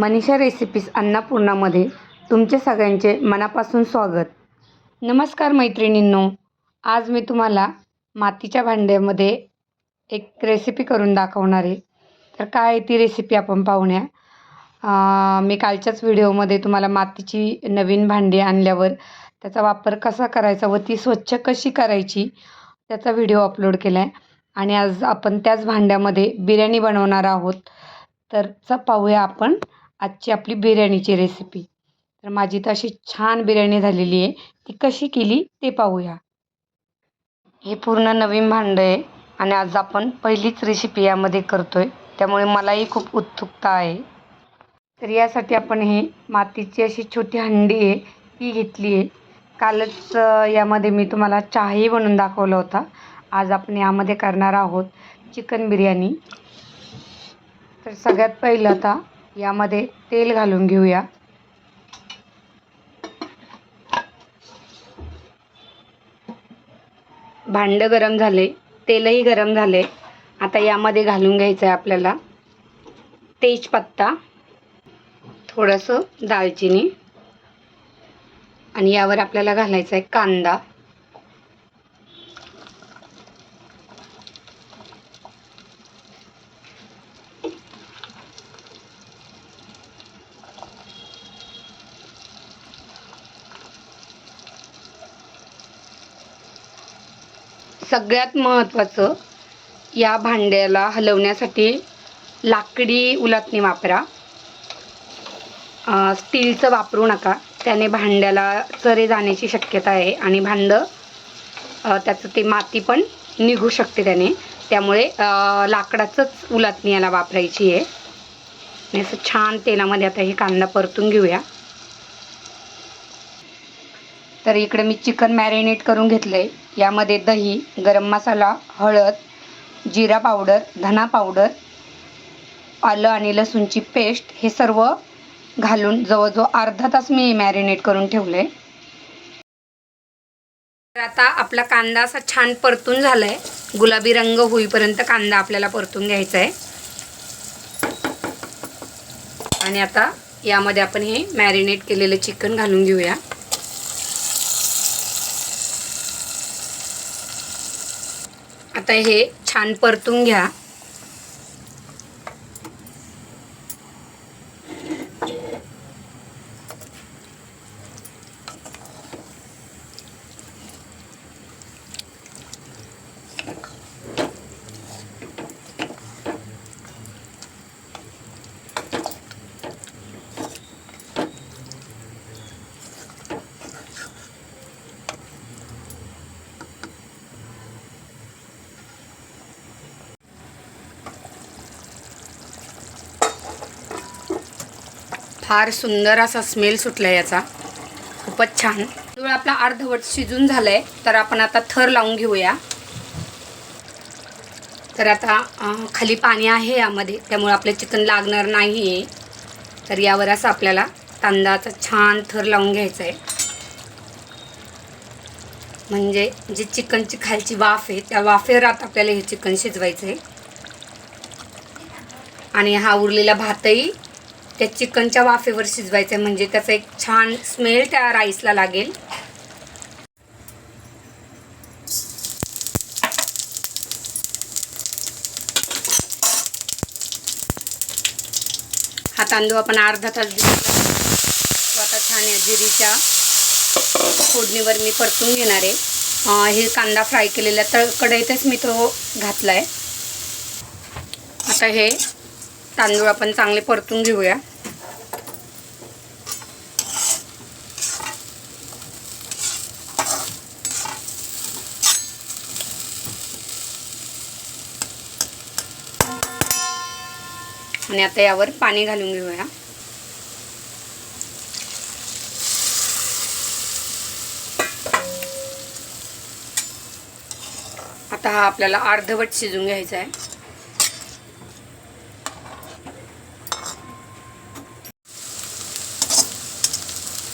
Manisha recipes अन्नपूर्णामध्ये तुमचे सगळ्यांचे मनापासून स्वागत. नमस्कार मैत्रिणींनो आज मी तुम्हाला मातीच्या भांड्यामध्ये एक रेसिपी करून दाखवणार आहे. तर काय आहे ती रेसिपी आपण पाहूया. मी कालच्याच व्हिडिओमध्ये तुम्हाला मातीची नवीन भांडी आणल्यावर त्याचा वापर कसा करायचा व ती स्वच्छ कशी करायची त्याचा व्हिडिओ अपलोड केला आहे आणि आज आपण त्याच भांड्यामध्ये बिर्याणी बनवणार आहोत. तर च पाहूया आपण आजची आपली बिर्याणीची रेसिपी तर माझी तर अशी छान बिर्याणी झालेली आहे. ती कशी केली ते पाहूया. हे पूर्ण नवीन भांडं आहे आणि आज आपण पहिलीच रेसिपी यामध्ये करतो आहे त्यामुळे मलाही खूप उत्सुकता आहे. तर यासाठी आपण हे मातीची अशी छोटी हंडी आहे ती घेतली आहे. कालच यामध्ये मी तुम्हाला चहाही बनवून दाखवला होता. आज आपण यामध्ये करणार आहोत चिकन बिर्याणी. तर सगळ्यात पहिलं आता यामध्ये तेल घालून घेऊया. भांडं गरम झाले तेलही गरम झाले. आता यामध्ये घालून घ्यायचं आहे आपल्याला तेजपत्ता थोडंसं दालचिनी आणि यावर आपल्याला घालायचा आहे कांदा. सगळ्यात महत्त्वाचं या भांड्याला हलवण्यासाठी लाकडी उलटणी वापरा. स्टीलचं वापरू नका. त्याने भांड्याला चरे जाण्याची शक्यता आहे आणि भांडं त्याचं ते माती पण निघू शकते त्याने. त्यामुळे लाकडाचंच उलटणी याला वापरायची आहे. आणि असं छान तेलामध्ये आता हे कांदा परतून घेऊया. तर इकडे मी चिकन मॅरिनेट करून घेतलं आहे यामध्ये दही गरम मसाला हळद जिरा पावडर धना पावडर आलं आणि लसूणची पेस्ट हे सर्व घालून जवळजवळ अर्धा तास मी मॅरिनेट करून ठेवलं. आहे तर आता आपला कांदा असा छान परतून झाला आहे गुलाबी रंग होईपर्यंत कांदा आपल्याला परतून घ्यायचा आहे आणि आता यामध्ये आपण हे मॅरिनेट केलेलं चिकन घालून घेऊया. आता हे छान परतून घ्या. फार सुंदर असा स्मेल सुटला याचा. खूपच छान. तांदूळ आपला अर्धवट शिजून झालाय तर आपण आता थर लावून घेऊया. तर आता खाली पाणी आहे यामध्ये त्यामुळे आपलं चिकन लागणार नाही आहे तर यावर असं आपल्याला तांदळाचा छान थर लावून घ्यायचा आहे म्हणजे जी चिकनची खालची वाफ आहे त्या वाफेवर आता आपल्याला हे चिकन शिजवायचं आहे आणि हा उरलेला भातही त्या चिकनच्या वाफेवर शिजवायचं आहे म्हणजे त्याचा एक छान स्मेल त्या राईसला लागेल. हा तांदूळ आपण अर्धा तास भिजवला आता छान या जिरीच्या फोडणीवर मी परतून घेणार आहे. हे कांदा फ्राय केलेला तळ कढईतच मी तो घातला आहे आता हे तांदूळ आपण चांगले परतून घेऊया. आणि आता यावर पाणी घालून घेऊया. आता हा आपल्याला अर्धवट शिजून घ्यायचा आहे.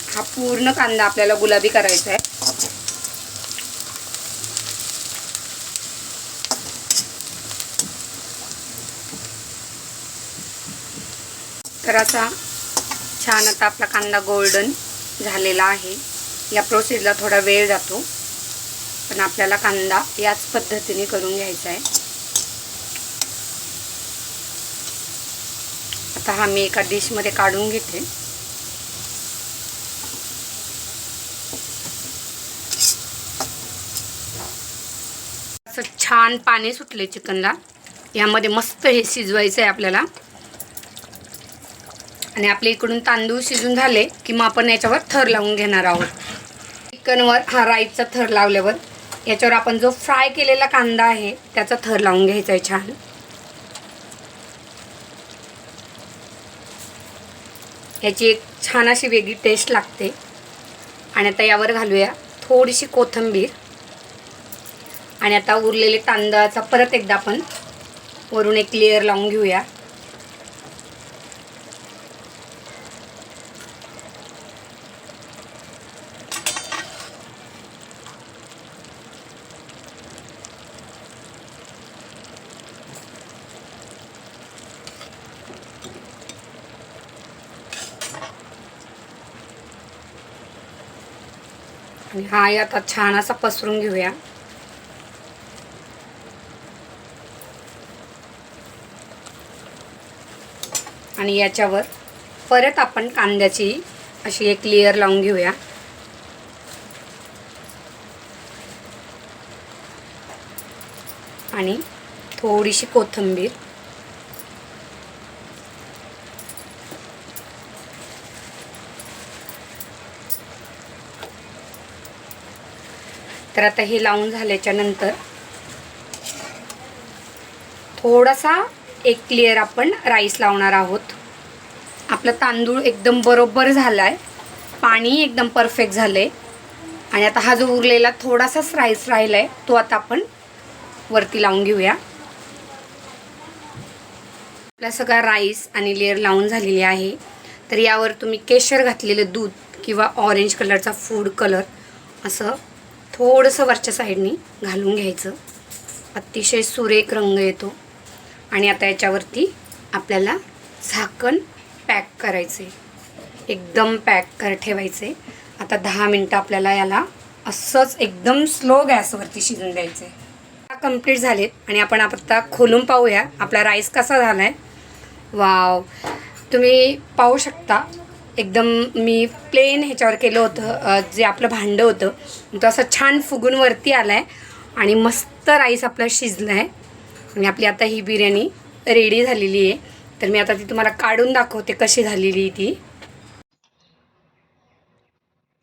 हा पूर्ण कांदा आपल्याला गुलाबी करायचा आहे. तर असा छान आता आपला कांदा गोल्डन झालेला आहे. या प्रोसेसला थोडा वेळ जातो. पण आपल्याला कांदा याच पद्धतीने करून घ्यायचा आहे. आता हा मी एका डिशमध्ये काढून घेते. असं छान पाणी सुटले चिकनला यामध्ये मस्त हे शिजवायचं आहे आपल्याला. आणि आपल्या इकडून तांदूळ शिजून झाले की मग आपण याच्यावर थर लावून घेणार आहोत. चिकनवर हा राईसचा थर लावल्यावर याच्यावर आपण जो फ्राय केलेला कांदा आहे त्याचा थर लावून घ्यायचा आहे छान. याची एक छान अशी वेगळी टेस्ट लागते. आणि आता यावर घालूया थोडीशी कोथिंबीर. आणि आता उरलेले तांदळाचा परत एकदा आपण वरून एक लेअर लावून घेऊया. आणि हा आता छान असा पसरून घेऊया. आणि याच्यावर परत आपण कांद्याची अशी एक लेअर लावून घेऊया. आणि थोडीशी कोथिंबीर. तर आता हे लावून झाल्याच्यानंतर थोडासा एक क्लिअर आपण राईस लावणार आहोत. आपला तांदूळ एकदम बरोबर झाला आहे पाणी एकदम परफेक्ट झालं आहे आणि आता हा जो उरलेला थोडासाच राईस राहिला आहे तो आता आपण वरती लावून घेऊया. आपला सगळा राईस आणि लेअर लावून झालेली आहे. तर यावर तुम्ही केशर घातलेलं दूध किंवा ऑरेंज कलरचा फूड कलर असं थोडंसं वरच्या साईडनी घालून घ्यायचं. अतिशय सुरेख रंग येतो. आणि आता याच्यावरती आपल्याला झाकण पॅक करायचे एकदम पॅक कर ठेवायचे आता दहा मिनटं आपल्याला याला असंच एकदम स्लो गॅसवरती शिजून द्यायचे कंप्लीट झालेत आणि आपण आता खोलून पाहूया आपला राईस कसा झाला आहे वाव. तुम्ही पाहू शकता. एकदम मी प्लेन ह्याच्यावर केलं होतं जे आपलं भांडं होतं. तो असं छान फुगून वरती आला आहे आणि मस्त राईस आपला शिजला आहे आणि आपली आता ही बिर्याणी रेडी झालेली आहे. तर मी आता ती तुम्हाला काढून दाखवते कशी झालेली आहे ती.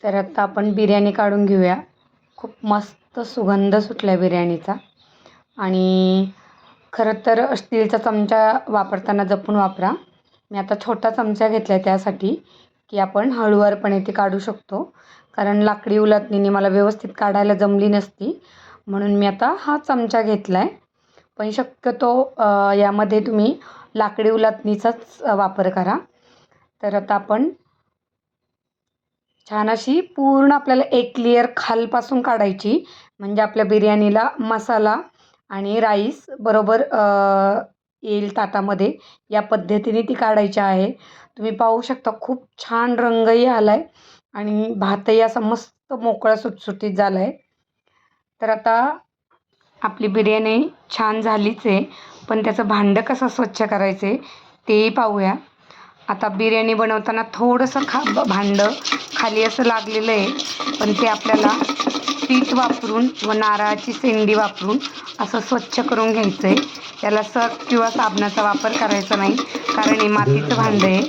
तर आता आपण बिर्याणी काढून घेऊया. खूप मस्त सुगंध सुटला आहे बिर्याणीचा. आणि खरं तर स्टीलचा चमचा वापरताना जपून वापरा. मी आता छोटा चमचा घेतला आहे त्यासाठी की आपण हळूवारपणे ते काढू शकतो. कारण लाकडी उलटणीने मला व्यवस्थित काढायला जमली नसती. म्हणून मी आता हा चमचा घेतला आहे पण शक्यतो यामध्ये तुम्ही लाकडी उलटणीचाच वापर करा. तर आता आपण छान अशी पूर्ण आपल्याला एक लेअर खालपासून काढायची. म्हणजे आपल्या बिर्याणीला मसाला आणि राईस बरोबर येईल ताटामध्ये. या पद्धतीने ती काढायची आहे. तुम्ही पाहू शकता खूप छान रंगही आला आहे आणि भातही असा मस्त मोकळा सुटसुटीत झाला आहे तर आता आपली बिर्याणी छान झालीच आहे. पण त्याचं भांडं कसं स्वच्छ करायचं आहे तेही पाहूया. आता बिर्याणी बनवताना थोडंसं खा भांडं खाली असं लागलेलं आहे. पण ते आपल्याला पीठ वापरून व नारळाची सेंडी वापरून असं स्वच्छ करून घ्यायचं आहे त्याला सर्फ किंवा साबणाचा वापर करायचा नाही. कारण हे मातीचं भांडं आहे.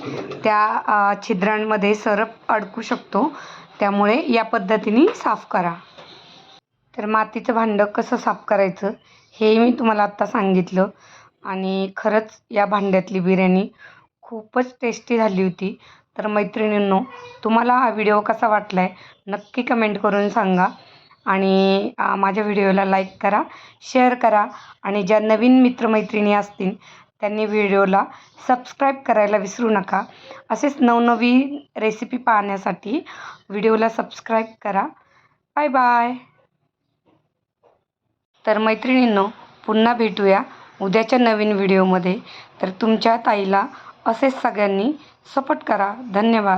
त्या छिद्रांमध्ये सरप अडकू शकतो. त्यामुळे या पद्धतीने साफ करा. तर मातीचं भांडं कसं साफ करायचं हे मी तुम्हाला आत्ता सांगितलं. आणि खरंच या भांड्यातली बिर्याणी खूपच टेस्टी झाली होती. तर मैत्रिणींनो तुम्हाला हा व्हिडिओ कसा वाटला आहे नक्की कमेंट करून सांगा. आणि माझ्या व्हिडिओला लाईक करा शेअर करा. आणि ज्या नवीन मित्रमैत्रिणी असतील त्यांनी व्हिडिओला सबस्क्राईब करायला विसरू नका. असेच नवनवीन रेसिपी पाहण्यासाठी व्हिडिओला सबस्क्राईब करा. बाय बाय तर मैत्रिणींनो पुन्हा भेटूया उद्याच्या नवीन व्हिडिओमध्ये तर तुमच्या ताईला असेच सगळ्यांनी सपोर्ट करा. धन्यवाद.